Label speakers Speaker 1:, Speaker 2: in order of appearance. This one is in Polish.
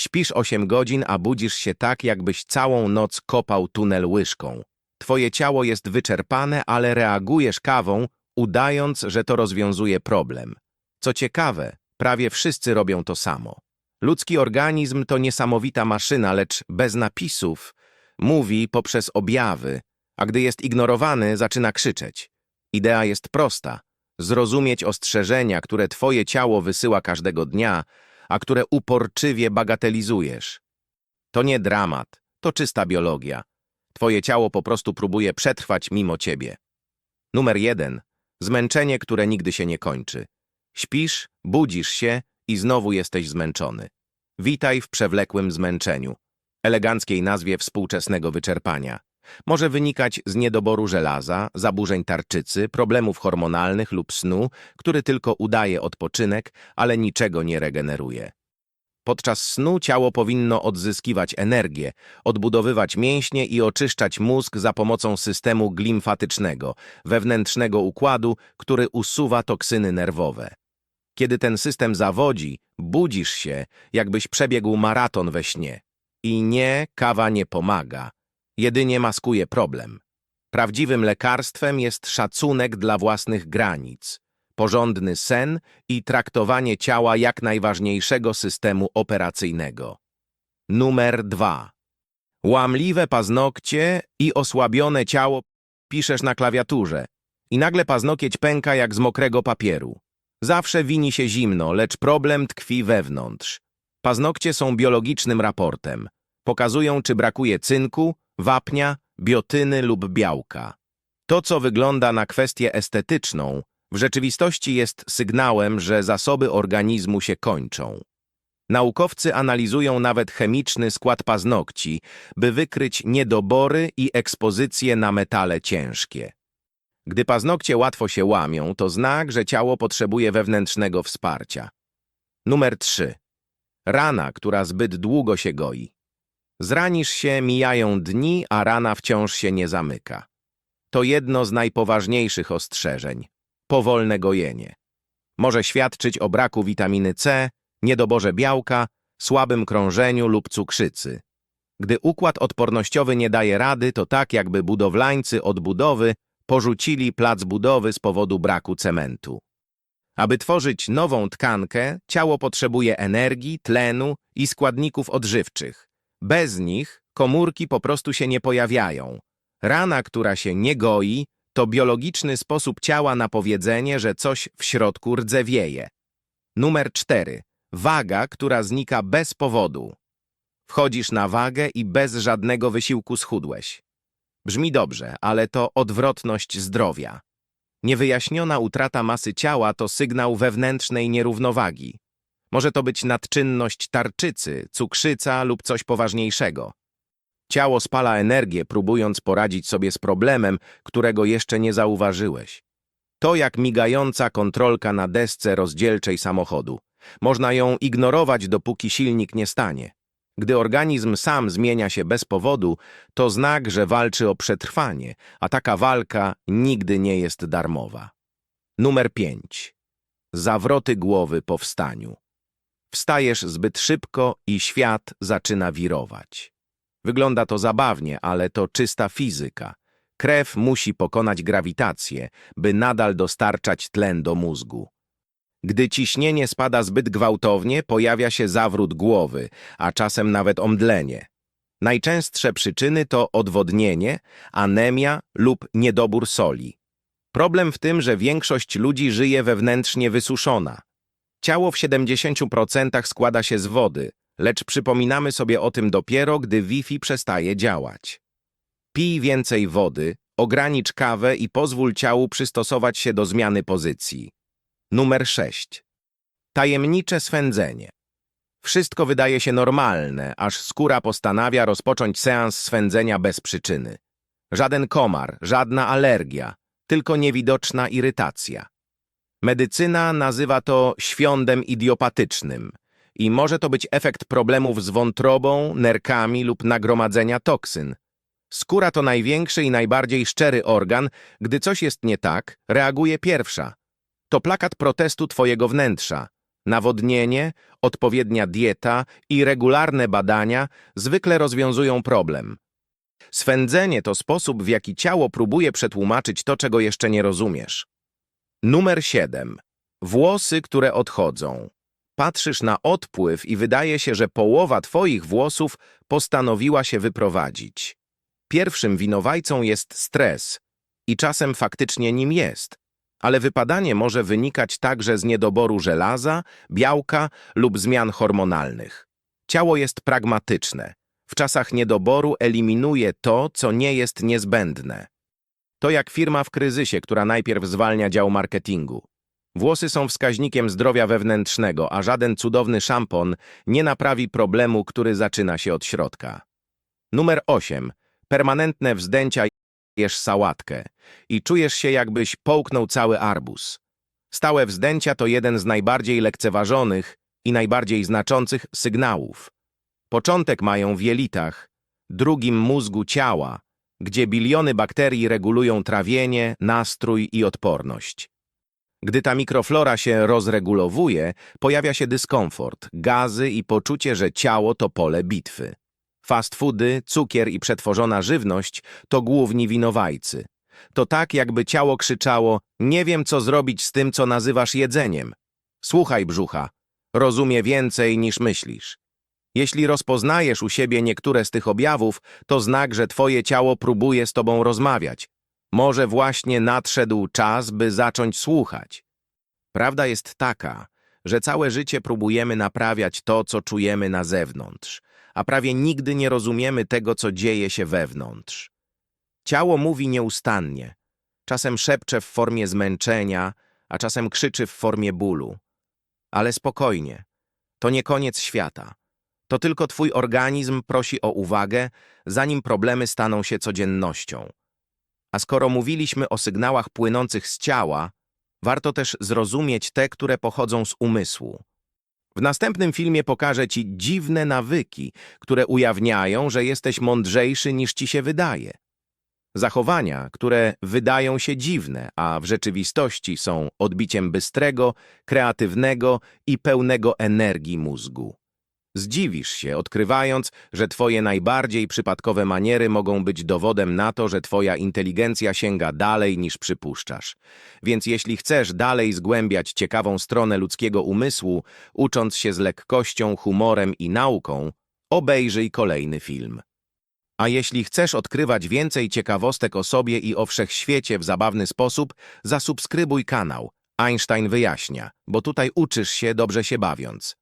Speaker 1: Śpisz 8 godzin, a budzisz się tak, jakbyś całą noc kopał tunel łyżką. Twoje ciało jest wyczerpane, ale reagujesz kawą, udając, że to rozwiązuje problem. Co ciekawe, prawie wszyscy robią to samo. Ludzki organizm to niesamowita maszyna, lecz bez napisów mówi poprzez objawy, a gdy jest ignorowany, zaczyna krzyczeć. Idea jest prosta. Zrozumieć ostrzeżenia, które twoje ciało wysyła każdego dnia, a które uporczywie bagatelizujesz. To nie dramat, to czysta biologia. Twoje ciało po prostu próbuje przetrwać mimo ciebie. Numer jeden. Zmęczenie, które nigdy się nie kończy. Śpisz, budzisz się i znowu jesteś zmęczony. Witaj w przewlekłym zmęczeniu, eleganckiej nazwie współczesnego wyczerpania. Może wynikać z niedoboru żelaza, zaburzeń tarczycy, problemów hormonalnych lub snu, który tylko udaje odpoczynek, ale niczego nie regeneruje. Podczas snu ciało powinno odzyskiwać energię, odbudowywać mięśnie i oczyszczać mózg za pomocą systemu glimfatycznego, wewnętrznego układu, który usuwa toksyny nerwowe. Kiedy ten system zawodzi, budzisz się, jakbyś przebiegł maraton we śnie. I nie, kawa nie pomaga. Jedynie maskuje problem. Prawdziwym lekarstwem jest szacunek dla własnych granic, porządny sen i traktowanie ciała jak najważniejszego systemu operacyjnego. Numer dwa. Łamliwe paznokcie i osłabione ciało piszesz na klawiaturze i nagle paznokieć pęka jak z mokrego papieru. Zawsze wini się zimno, lecz problem tkwi wewnątrz. Paznokcie są biologicznym raportem. Pokazują, czy brakuje cynku, wapnia, biotyny lub białka. To, co wygląda na kwestię estetyczną, w rzeczywistości jest sygnałem, że zasoby organizmu się kończą. Naukowcy analizują nawet chemiczny skład paznokci, by wykryć niedobory i ekspozycje na metale ciężkie. Gdy paznokcie łatwo się łamią, to znak, że ciało potrzebuje wewnętrznego wsparcia. Numer 3. Rana, która zbyt długo się goi. Zranisz się, mijają dni, a rana wciąż się nie zamyka. To jedno z najpoważniejszych ostrzeżeń. Powolne gojenie. Może świadczyć o braku witaminy C, niedoborze białka, słabym krążeniu lub cukrzycy. Gdy układ odpornościowy nie daje rady, to tak jakby budowlańcy od budowy porzucili plac budowy z powodu braku cementu. Aby tworzyć nową tkankę, ciało potrzebuje energii, tlenu i składników odżywczych. Bez nich komórki po prostu się nie pojawiają. Rana, która się nie goi, to biologiczny sposób ciała na powiedzenie, że coś w środku rdzewieje. Numer 4. Waga, która znika bez powodu. Wchodzisz na wagę i bez żadnego wysiłku schudłeś. Brzmi dobrze, ale to odwrotność zdrowia. Niewyjaśniona utrata masy ciała to sygnał wewnętrznej nierównowagi. Może to być nadczynność tarczycy, cukrzyca lub coś poważniejszego. Ciało spala energię, próbując poradzić sobie z problemem, którego jeszcze nie zauważyłeś. To jak migająca kontrolka na desce rozdzielczej samochodu. Można ją ignorować, dopóki silnik nie stanie. Gdy organizm sam zmienia się bez powodu, to znak, że walczy o przetrwanie, a taka walka nigdy nie jest darmowa. Numer 5. Zawroty głowy po wstaniu. Wstajesz zbyt szybko i świat zaczyna wirować. Wygląda to zabawnie, ale to czysta fizyka. Krew musi pokonać grawitację, by nadal dostarczać tlen do mózgu. Gdy ciśnienie spada zbyt gwałtownie, pojawia się zawrót głowy, a czasem nawet omdlenie. Najczęstsze przyczyny to odwodnienie, anemia lub niedobór soli. Problem w tym, że większość ludzi żyje wewnętrznie wysuszona. Ciało w 70% składa się z wody, lecz przypominamy sobie o tym dopiero, gdy Wi-Fi przestaje działać. Pij więcej wody, ogranicz kawę i pozwól ciału przystosować się do zmiany pozycji. Numer 6. Tajemnicze swędzenie. Wszystko wydaje się normalne, aż skóra postanawia rozpocząć seans swędzenia bez przyczyny. Żaden komar, żadna alergia, tylko niewidoczna irytacja. Medycyna nazywa to świądem idiopatycznym i może to być efekt problemów z wątrobą, nerkami lub nagromadzenia toksyn. Skóra to największy i najbardziej szczery organ, gdy coś jest nie tak, reaguje pierwsza. To plakat protestu twojego wnętrza. Nawodnienie, odpowiednia dieta i regularne badania zwykle rozwiązują problem. Swędzenie to sposób, w jaki ciało próbuje przetłumaczyć to, czego jeszcze nie rozumiesz. Numer 7. Włosy, które odchodzą. Patrzysz na odpływ i wydaje się, że połowa twoich włosów postanowiła się wyprowadzić. Pierwszym winowajcą jest stres i czasem faktycznie nim jest, ale wypadanie może wynikać także z niedoboru żelaza, białka lub zmian hormonalnych. Ciało jest pragmatyczne. W czasach niedoboru eliminuje to, co nie jest niezbędne. To jak firma w kryzysie, która najpierw zwalnia dział marketingu. Włosy są wskaźnikiem zdrowia wewnętrznego, a żaden cudowny szampon nie naprawi problemu, który zaczyna się od środka. Numer 8. Permanentne wzdęcia jesz sałatkę i czujesz się jakbyś połknął cały arbuz. Stałe wzdęcia to jeden z najbardziej lekceważonych i najbardziej znaczących sygnałów. Początek mają w jelitach, drugim mózgu ciała, gdzie biliony bakterii regulują trawienie, nastrój i odporność. Gdy ta mikroflora się rozregulowuje, pojawia się dyskomfort, gazy i poczucie, że ciało to pole bitwy. Fast foody, cukier i przetworzona żywność to główni winowajcy. To tak, jakby ciało krzyczało: Nie wiem, co zrobić z tym, co nazywasz jedzeniem. Słuchaj, brzucha, rozumie więcej niż myślisz. Jeśli rozpoznajesz u siebie niektóre z tych objawów, to znak, że twoje ciało próbuje z tobą rozmawiać. Może właśnie nadszedł czas, by zacząć słuchać. Prawda jest taka, że całe życie próbujemy naprawiać to, co czujemy na zewnątrz, a prawie nigdy nie rozumiemy tego, co dzieje się wewnątrz. Ciało mówi nieustannie, czasem szepcze w formie zmęczenia, a czasem krzyczy w formie bólu. Ale spokojnie, to nie koniec świata. To tylko twój organizm prosi o uwagę, zanim problemy staną się codziennością. A skoro mówiliśmy o sygnałach płynących z ciała, warto też zrozumieć te, które pochodzą z umysłu. W następnym filmie pokażę Ci dziwne nawyki, które ujawniają, że jesteś mądrzejszy niż Ci się wydaje. Zachowania, które wydają się dziwne, a w rzeczywistości są odbiciem bystrego, kreatywnego i pełnego energii mózgu. Zdziwisz się, odkrywając, że twoje najbardziej przypadkowe maniery mogą być dowodem na to, że twoja inteligencja sięga dalej niż przypuszczasz. Więc jeśli chcesz dalej zgłębiać ciekawą stronę ludzkiego umysłu, ucząc się z lekkością, humorem i nauką, obejrzyj kolejny film. A jeśli chcesz odkrywać więcej ciekawostek o sobie i o wszechświecie w zabawny sposób, zasubskrybuj kanał. Einstein wyjaśnia, bo tutaj uczysz się dobrze się bawiąc.